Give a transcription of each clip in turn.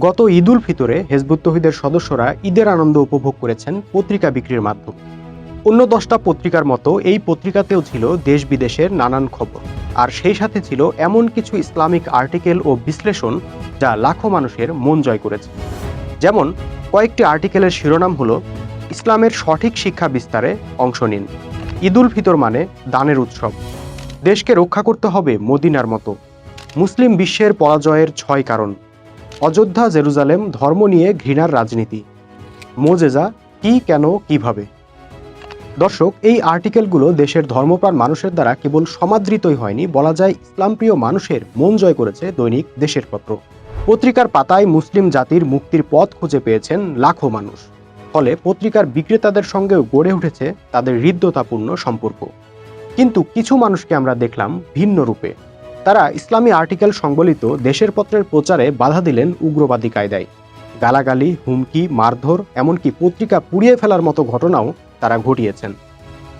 গত ঈদুল ফিতরে হেজবুত তহিদের সদস্যরা ঈদের আনন্দ উপভোগ করেছেন পত্রিকা বিক্রির মাধ্যমে। অন্য দশটা পত্রিকার মতো এই পত্রিকাতেও ছিল দেশ বিদেশের নানান খবর। আর সেই সাথে ছিল এমন কিছু ইসলামিক আর্টিকেল ও বিশ্লেষণ যা লাখো মানুষের মন জয় করেছে। যেমন, কয়েকটি আর্টিকেলের শিরোনাম হলো, ইসলামের সঠিক শিক্ষা বিস্তারে অংশ নিন। ঈদুল ফিতর মানে দানের উৎসব। দেশকে রক্ষা করতে হবে মদিনার মতো। মুসলিম বিশ্বের পরাজয়ের ছয় কারণ। অযোধ্যা, জেরুজালেম ধর্ম নিয়ে ঘৃণার রাজনীতি। মোজেজা, কি, কেন, কীভাবে? দর্শক, এই আর্টিকেলগুলো দেশের ধর্মপ্রাণ মানুষের দ্বারা কেবল সমাদৃতই হয়নি, বলা যায় ইসলামপ্রিয় মানুষের মন জয় করেছে দৈনিক দেশের পত্র। পত্রিকার পাতায় মুসলিম জাতির মুক্তির পথ খুঁজে পেয়েছেন লাখো মানুষ। ফলে পত্রিকার বিক্রেতাদের সঙ্গেও গড়ে উঠেছে তাদের হৃদ্যতাপূর্ণ সম্পর্ক। কিন্তু কিছু মানুষকে আমরা দেখলাম ভিন্ন রূপে। তারা ইসলামী আর্টিকেল সংবলিত দেশের পত্রের প্রচারে বাধা দিলেন উগ্রবাদী কায়দায়। গালাগালি, হুমকি, মারধর, এমনকি পত্রিকা পুড়িয়ে ফেলার মতো ঘটনাও তারা ঘটিয়েছেন।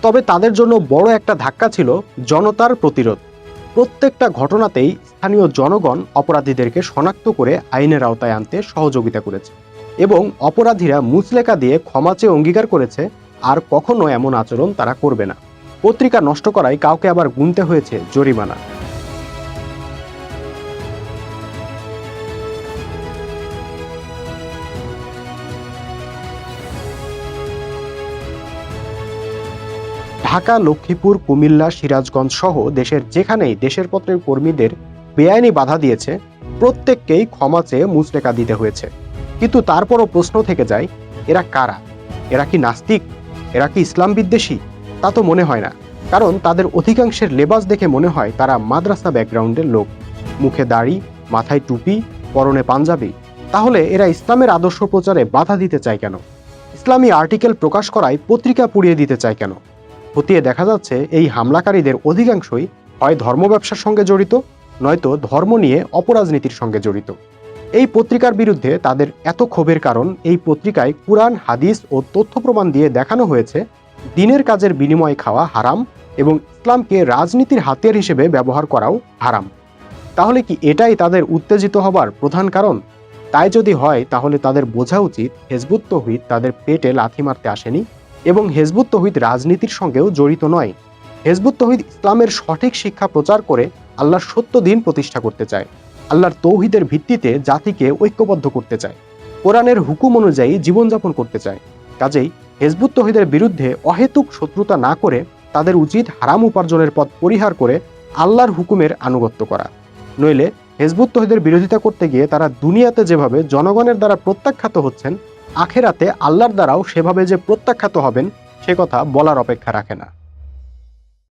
তবে তাদের জন্য বড় একটা ধাক্কা ছিল জনতার প্রতিরোধ। প্রত্যেকটা ঘটনাতেই স্থানীয় জনগণ অপরাধীদেরকে শনাক্ত করে আইনের আওতায় আনতে সহযোগিতা করেছে এবং অপরাধীরা মুচলেকা দিয়ে ক্ষমা চেয়ে অঙ্গীকার করেছে, আর কখনো এমন আচরণ তারা করবে না। পত্রিকা নষ্ট করায় কাউকে আবার গুনতে হয়েছে জরিমানা। ঢাকা, লক্ষ্মীপুর, কুমিল্লা, সিরাজগঞ্জ সহ দেশের যেখানেই দেশের পত্রের কর্মীদের বেআইনি বাধা দিয়েছে, প্রত্যেককেই ক্ষমা চেয়ে মুচলেকা দিতে হয়েছে। কিন্তু তারপরও প্রশ্ন থেকে যায়, এরা কারা? এরা কি নাস্তিক? এরা কি ইসলাম বিদ্বেষী? তা তো মনে হয় না। কারণ তাদের অধিকাংশের লেবাস দেখে মনে হয় তারা মাদ্রাসা ব্যাকগ্রাউন্ডের লোক। মুখে দাড়ি, মাথায় টুপি, পরনে পাঞ্জাবি। তাহলে এরা ইসলামের আদর্শ প্রচারে বাধা দিতে চায় কেন? ইসলামী আর্টিকেল প্রকাশ করায় পত্রিকা পুড়িয়ে দিতে চায় কেন? খতিয়ে দেখা যাচ্ছে, এই হামলাকারীদের অধিকাংশই হয় ধর্ম ব্যবসার সঙ্গে জড়িত, নয়তো ধর্ম নিয়ে অপরাজনীতির সঙ্গে জড়িত। এই পত্রিকার বিরুদ্ধে তাদের এত ক্ষোভের কারণ, এই পত্রিকায় কুরআন, হাদিস ও তথ্য প্রমাণ দিয়ে দেখানো হয়েছে, দিনের কাজের বিনিময়ে খাওয়া হারাম এবং ইসলামকে রাজনীতির হাতিয়ার হিসেবে ব্যবহার করাও হারাম। তাহলে কি এটাই তাদের উত্তেজিত হবার প্রধান কারণ? তাই যদি হয়, তাহলে তাদের বোঝা উচিত, হেজবুত তহিদ তাদের পেটে লাথি মারতে আসেনি। এবং হেজবুত তহিদ রাজনীতির সঙ্গেও জড়িত নয়। হেজবুত তহিদ ইসলামের সঠিক শিক্ষা প্রচার করে আল্লাহর সত্য দিন প্রতিষ্ঠা করতে চায়। আল্লাহর তৌহিদের ভিত্তিতে জাতিকে ঐক্যবদ্ধ করতে চায়। কোরআনের হুকুম অনুযায়ী জীবনযাপন করতে চায়। কাজেই হেজবুত তহিদের বিরুদ্ধে অহেতুক শত্রুতা না করে তাদের উচিত হারাম উপার্জনের পথ পরিহার করে আল্লাহর হুকুমের আনুগত্য করা। নইলে হেজবুত তহিদের বিরোধিতা করতে গিয়ে তারা দুনিয়াতে যেভাবে জনগণের দ্বারা প্রত্যাখ্যাত হচ্ছেন আখেরাতে আল্লাহর দ্বারাও সেভাবে যে প্রত্যাখ্যাত হবেন সে কথা বলার অপেক্ষা রাখে না।